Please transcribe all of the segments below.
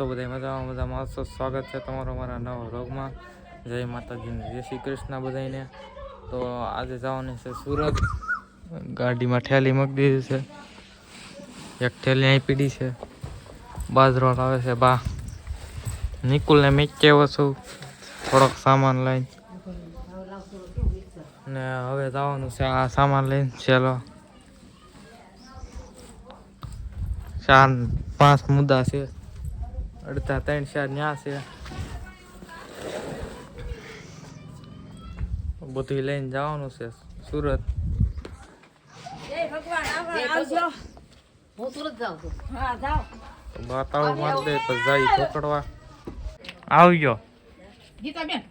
છો બધા મજામાં મજામાં. આવશો સ્વાગત છે તમારો મારા નવા વ્લોગમાં. જય માતાજીને જય શ્રી કૃષ્ણ બધાને તો આજે જવાની છે સુરત. ગાડીમાં ઠેલી મૂકી દીધી છે. એક ઠેલી અહીં પીડી છે. બાજરો લાવે છે બા. નિકુલને મેં કેવો છું થોડોક સામાન લઈને. ને હવે જવાનું છે આ સામાન લઈને ચાલો ચાર પાંચ મુદ્દા છે. અડધા ત્રણ ચાર ન્યા છે. બધું લઈને જવાનું છે સુરત. તો બાતાળું મારી દે તો જાય પકડવા આવજો. ગીતા બેન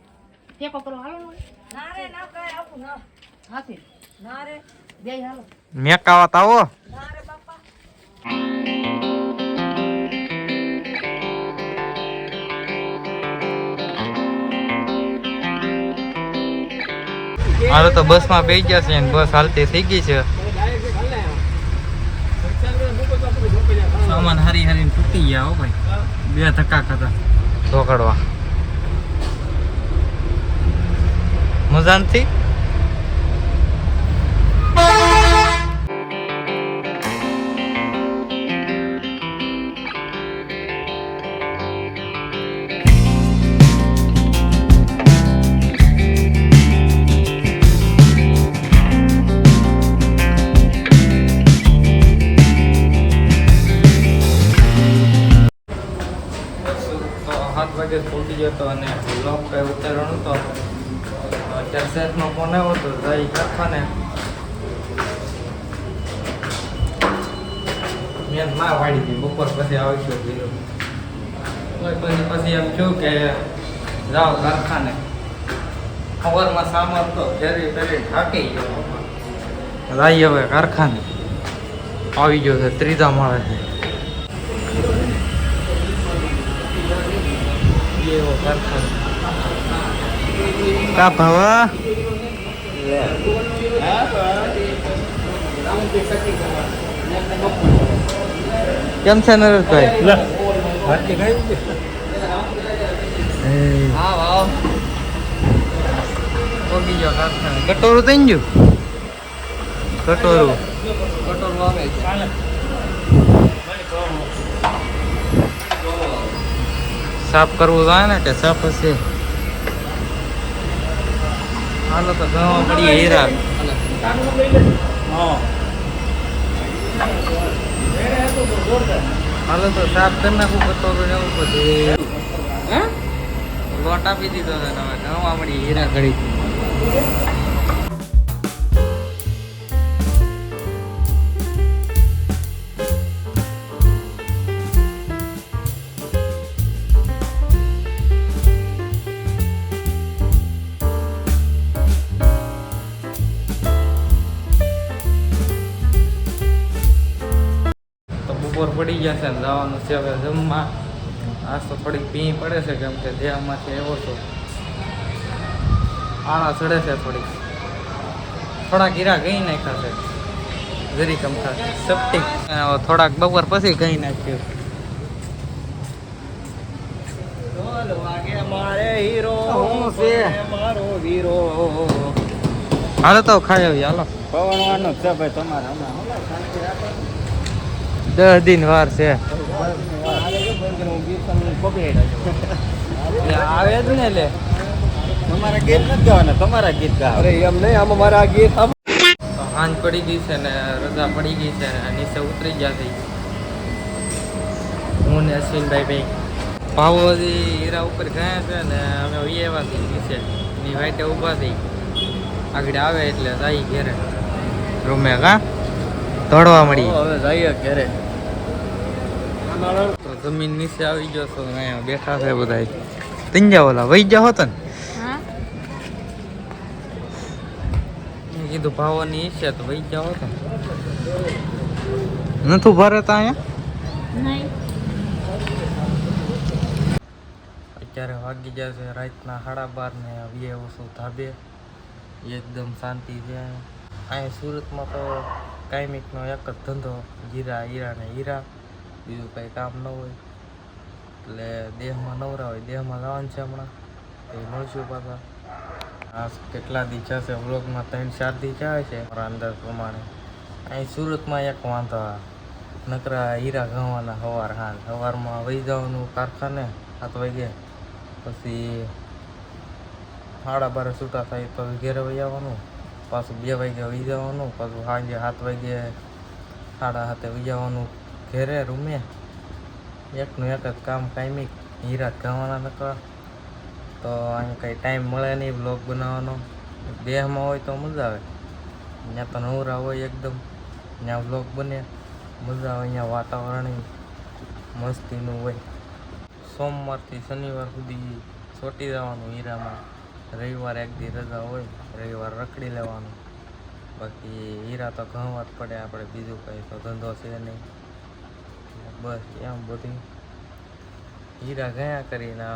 ટેકો કરો હાલો. હાથી. બે હાલો. મેકાવત આવો હાલો તો બેસી ગયા છે બસ હાલતી થઈ ગઈ છે. સામાન હારી હારીને તૂટી ગયા હો ભાઈ. બે ધક્કા ખાતા ઢોકડવા મજા નથી સાત ફૂટી જતો અને બ્લોક કઈ ઉતારવાનો હતો અત્યારે શેઠનો ફોન આવ્યો હતો જઈ કારખાને. મેં ના વાળી હતી, બપોર પછી આવીશું કીધું પછી પછી એમ થયું કે જાઓ કારખાને. ખબરમાં સામાન તો ફેરી ફેરી થાકી ગયો. જઈએ હવે કારખાને. આવી ગયો છે, ત્રીજા માળે છે. એવો કારખાનો. કા ભાવા? કેમ છે નરેશભાઈ? કટોરું થઈ ગયું? કટોરું. કટોરું આવે છે. સાફ કરવું જોઈએ ને કે સાફ હશે? હાલો તો ગણવા પડીએ હીરા. હાલો તો સાફ કરી નાખું કરતો એવું બધું લોટ આપી દીધો ને હવે ગણવા પડીએ હીરા ઘડી બપોર પડી ગયા છે ને જવાનું છે હવે જમવા. આજ તો થોડીક ભી પડે છે કેમ કે દેહમાંથી એવો છો. આળા ચડે છે થોડીક. થોડાક હીરા ગઈ નાખ્યા છે. જરી કમથા સપટી. થોડાક બપોર પછી ગઈ નાખ્યું. હું છે? હાલો તો ખાઈ આવી હાલો. પવનવાનું છે ભાઈ તમારે દસ દિન વાર છે. આવે જ ને લે. તમારા ગીત નથી ગાવાના તમારા ગીત ગાવ અરે એમ નહીં આમાં મારા ગીત હાંજ પડી ગઈ છે ને રજા પડી ગઈ છે ને નીચે ઉતરી ગયા થઈ હું ને અશ્વિનભાઈ ભાઈ ભાવોથી હીરા ઉપર ગયા છે ને અમે એવા થઈ નીચે. ની વાઈટે ઊભા થઈ આગળ આવે એટલે જાય ઘેરે. રૂમે કા દોડવા મળી. હવે જઈએ ઘરે. તો જમીન નીચે આવી ગયો છો ને અહીંયા બેઠા છે બધા તિંજા ઓલા વહી ગયા હોત ને કીધું ભાવવાની ઈચ્છા તો વહી ગયા હોત ને નતું ભરે તા અહીંયા? અત્યારે વાગી ગયા છે રાતના સાડા બાર ને આવીએ ઓછું ધાબે. એકદમ શાંતિ છે. અહીંયા સુરતમાં તો કાયમિકનો એક જ ધંધો જીરા હીરા ને હીરા. બીજું કંઈ કામ ન હોય. એટલે દેહમાં નવરા હોય, દેહમાં જવાનું છે હમણાં. એ મળશું પાછા. આ કેટલા દીચા છે? બ્લોકમાં ત્રણ, ચાર દીચા છે મારા અંદાજ પ્રમાણે. અહીં સુરતમાં એક વાંધો નકરા હીરા ગવાના સવાર હાલ. સવારમાં વહી જવાનું કારખાને સાત વાગે. પછી સાડા બારે છૂટા થાય તો ઘેરે વહી આવવાનું. પાછું બે વાગે વહી જવાનું. પાછું સાંજે સાત વાગે સાડા સાતે વહી જવાનું. ઘેરે રૂમે. એકનું એક જ કામ કાયમી. હીરા ગાવાના નકરા. તો અહીં કંઈ ટાઈમ મળે નહીં બ્લોગ બનાવવાનો. દેહમાં હોય તો મજા આવે. ત્યાં તો નવરા હોય એકદમ. ત્યાં બ્લોગ બને. મજા આવે અહીંયા વાતાવરણ મસ્તીનું હોય. સોમવારથી શનિવાર સુધી ચોટી જવાનું હીરામાં. રવિવાર એક દી રજા હોય, રવિવાર રખડી લેવાનું. બાકી હીરા તો ઘણવા જ પડે, આપણે બીજું કંઈ તો ધંધો છે નહીં. બસ, એમ બધી. હીરા ગયા કરીને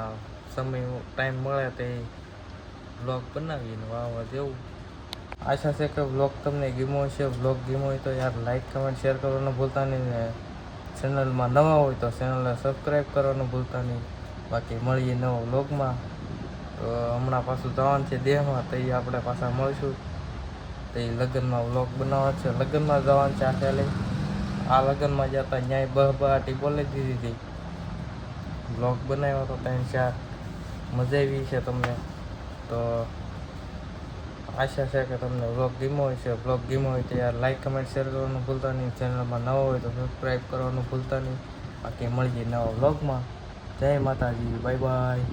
સમય ટાઈમ મળે તે બ્લોગ બનાવીને વાવવા જેવું. આશા છે કે બ્લોગ તમને ગીમો હશે. બ્લોગ ગીમો હોય તો યાર લાઈક કમેન્ટ શેર કરવાનું ભૂલતા નહીં ને ચેનલમાં નવા હોય તો ચેનલને સબસ્ક્રાઈબ કરવાનું ભૂલતા નહીં. બાકી મળીએ નવા બ્લોગમાં તો હમણાં પાછું જવાનું છે દેહમાં, તો આપણે પાછા મળીશું. તો લગ્નમાં વ્લોગ બનાવવા છે. લગ્નમાં જવાનું છે આખે લઈ. આ લગ્નમાં જતા ન્યાય બહ બહાટી બોલી દીધી હતી. બ્લોગ બનાવ્યો તો ત્રણ ચાર. મજા આવી છે તમને. તો આશા છે કે તમને વ્લોગ ગીમો હોય છે. વ્લોગ ગીમો હોય તો યાર લાઈક કમેન્ટ શેર કરવાનું ભૂલતા નહીં. ચેનલમાં નવો હોય તો સબસ્ક્રાઈબ કરવાનું ભૂલતા નહીં. બાકી મળીએ નવા વ્લોગમાં જય માતાજી. Bye bye